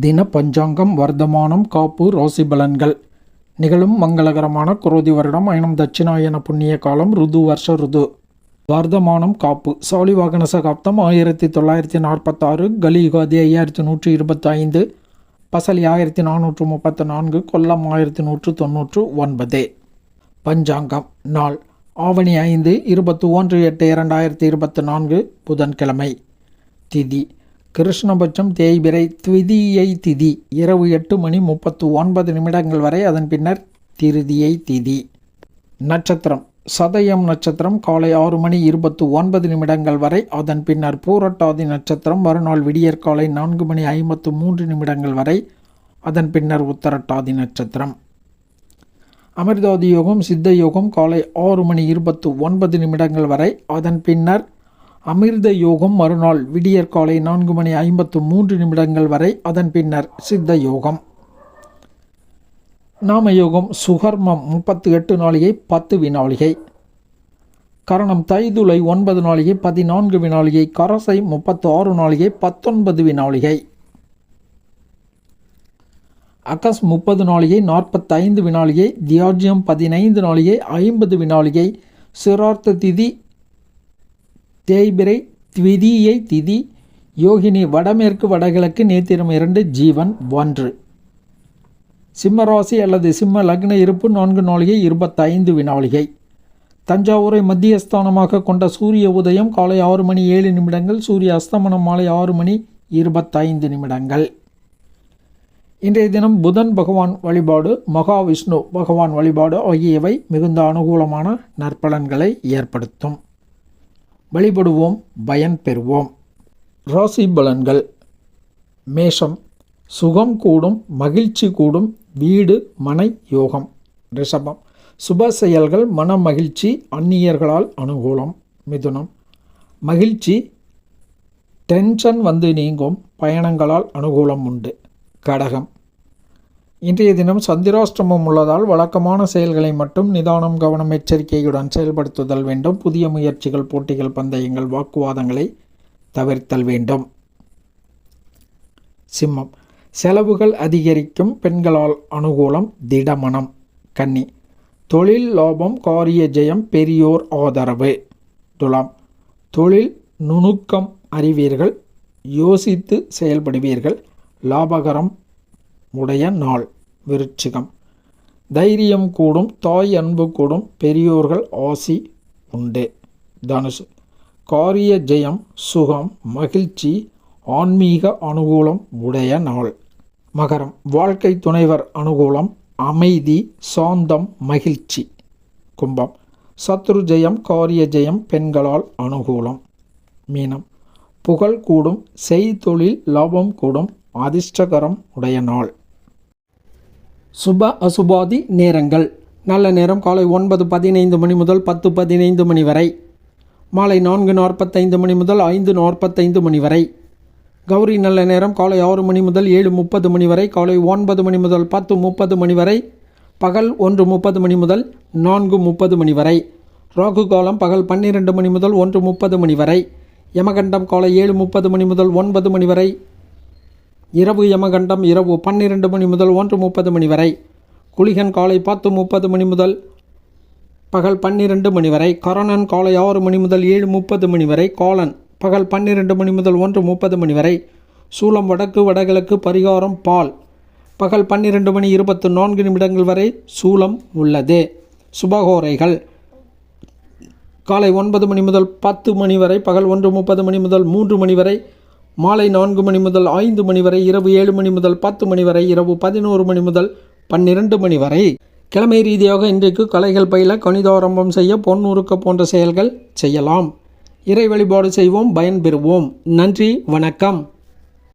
தின பஞ்சாங்கம் வர்த்தமானம் காப்பு ராசி பலன்கள் நிகழும் மங்களகரமான குரோதி வருடம் அயனம் தட்சிணாயன புண்ணிய காலம் ருது வருஷ ருது. வர்த்தமானம் காப்பு. சாலிவாகன சகாப்தம் ஆயிரத்தி தொள்ளாயிரத்தி நாற்பத்தாறு கலியுகாதி ஐயாயிரத்தி நூற்றி இருபத்தி ஐந்து பசலி ஆயிரத்தி நானூற்று முப்பத்து நான்கு கொல்லம் ஆயிரத்தி நூற்று தொன்னூற்று ஒன்பது. பஞ்சாங்கம். நாள். ஆவணி ஐந்து இருபத்தி ஒன்று எட்டு இரண்டாயிரத்தி இருபத்தி நான்கு புதன்கிழமை. திதி. கிருஷ்ணபட்சம் தேய்பிரை த்விதியை திதி. இரவு எட்டு மணி முப்பத்து ஒன்பது நிமிடங்கள் வரை அதன் பின்னர் திருதியை திதி. நட்சத்திரம். சதயம் நட்சத்திரம் காலை ஆறு மணி இருபத்து ஒன்பது நிமிடங்கள் வரை அதன் பின்னர் பூரட்டாதி நட்சத்திரம் மறுநாள் விடியற் காலை நான்கு மணி ஐம்பத்து மூன்று நிமிடங்கள் வரை அதன் பின்னர் உத்தரட்டாதி நட்சத்திரம். அமிர்தாதி யோகம் சித்த யோகம் காலை ஆறு மணி இருபத்து ஒன்பது நிமிடங்கள் வரை அதன் பின்னர் அமிர்த யோகம் மறுநாள் விடியற் காலை நான்கு மணி ஐம்பத்து மூன்று நிமிடங்கள் வரை அதன் பின்னர் சித்த யோகம். நாம யோகம் சுகர்மம் முப்பத்து எட்டு நாளிகை பத்து வினாளிகை கரணம் தைதுளை ஒன்பது நாளிகை பதினான்கு வினாளிகை கரசை முப்பத்து ஆறு நாளிகை பத்தொன்பது வினாளிகை அகஸ் முப்பது நாளிகை நாற்பத்தைந்து வினாளிகை தியாஜ்யம் பதினைந்து நாளிகை ஐம்பது வினாளிகை சிரார்த்த திதி தேய்பிரை த்விதியை திதி யோகினி வடமேற்கு வடகிழக்கு நேத்திரம் இரண்டு ஜீவன் ஒன்று. சிம்மராசி அல்லது சிம்ம லக்ன இருப்பு நான்கு நாளிகை இருபத்தைந்து வினாளிகை. தஞ்சாவூரை மத்தியஸ்தானமாக கொண்ட சூரிய உதயம் காலை ஆறு மணி ஏழு நிமிடங்கள் சூரிய அஸ்தமனம் மாலை ஆறு மணி இருபத்தைந்து நிமிடங்கள். இன்றைய தினம் புதன் பகவான் வழிபாடு மகாவிஷ்ணு பகவான் வழிபாடு ஆகியவை மிகுந்த அனுகூலமான நற்பலன்களை ஏற்படுத்தும். வழிபடுவோம் பயன் பெறுவோம். ராசி பலன்கள். மேஷம். சுகம் கூடும் மகிழ்ச்சி கூடும் வீடு மனை யோகம். ரிஷபம். சுப செயல்கள் மன மகிழ்ச்சி அந்நியர்களால் அனுகூலம் மிதுனம். மகிழ்ச்சி. டென்ஷன் வந்து நீங்கும் பயணங்களால் அனுகூலம் உண்டு. கடகம். இன்றைய தினம் சந்திராஷ்டமம் உள்ளதால் வழக்கமான செயல்களை மட்டும் நிதானம் கவனம் எச்சரிக்கையுடன் செயல்படுத்துதல் வேண்டும். புதிய முயற்சிகள் போட்டிகள் பந்தயங்கள் வாக்குவாதங்களை தவிர்த்தல் வேண்டும். சிம்மம். செலவுகள் அதிகரிக்கும் பெண்களால் அனுகூலம் திடமனம். கன்னி. தொழில் லாபம் காரிய ஜெயம் பெரியோர் ஆதரவு. துலாம். தொழில் நுணுக்கம் அறிவீர்கள் யோசித்து செயல்படுவீர்கள் லாபகரம் உடைய நாள் விருச்சிகம். தைரியம் கூடும் தாய் அன்பு கூடும் பெரியோர்கள் ஆசி உண்டு. தனுசு. காரிய ஜெயம் சுகம் மகிழ்ச்சி ஆன்மீக அனுகூலம் உடைய நாள். மகரம். வாழ்க்கை துணைவர் அனுகூலம் அமைதி சாந்தம் மகிழ்ச்சி. கும்பம். சத்ரு ஜெயம் காரிய ஜெயம் பெண்களால் அனுகூலம். மீனம். புகழ் கூடும் செய்தொழில் லாபம் கூடும் அதிர்ஷ்டகரம் உடைய நாள். சுப அசுபாதி நேரங்கள். நல்ல நேரம் காலை ஒன்பது பதினைந்து மணி முதல் பத்து பதினைந்து மணி வரை. மாலை நான்கு நாற்பத்தைந்து மணி முதல் ஐந்து நாற்பத்தைந்து மணி வரை. கௌரி நல்ல நேரம் காலை ஆறு மணி முதல் ஏழு முப்பது மணி வரை. காலை ஒன்பது மணி முதல் பத்து முப்பது மணி வரை. பகல் ஒன்று முப்பது மணி முதல் நான்கு முப்பது மணி வரை. ராகு காலம் பகல் பன்னிரெண்டு மணி முதல் ஒன்று முப்பது மணி வரை. யமகண்டம் காலை ஏழு முப்பது மணி முதல் ஒன்பது மணி வரை. இரவு யமகண்டம் இரவு பன்னிரெண்டு மணி முதல் ஒன்று முப்பது மணி வரை. குளிகன் காலை பத்து முப்பது மணி முதல் பகல் பன்னிரெண்டு மணி வரை. கரணன் காலை ஆறு மணி முதல் ஏழு முப்பது மணி வரை. காலன் பகல் பன்னிரெண்டு மணி முதல் ஒன்று முப்பது மணி வரை. சூலம் வடக்கு வடகிழக்கு பரிகாரம் பால். பகல் பன்னிரெண்டு மணி இருபத்து நான்கு நிமிடங்கள் வரை சூலம் உள்ளது. சுபகோரைகள். காலை ஒன்பது மணி முதல் பத்து மணி வரை. பகல் ஒன்று முப்பது மணி முதல் மூன்று மணி வரை. மாலை நான்கு மணி முதல் ஐந்து மணி வரை இரவு ஏழு மணி முதல் பத்து மணி வரை இரவு பதினோரு மணி முதல் பன்னிரண்டு மணி வரை. கிழமை ரீதியாக இன்றைக்கு கலைகள் பயில கணிதாரம்பம் செய்ய பொன் போன்ற செயல்கள் செய்யலாம். இறை வழிபாடு செய்வோம் பயன்பெறுவோம் நன்றி வணக்கம்.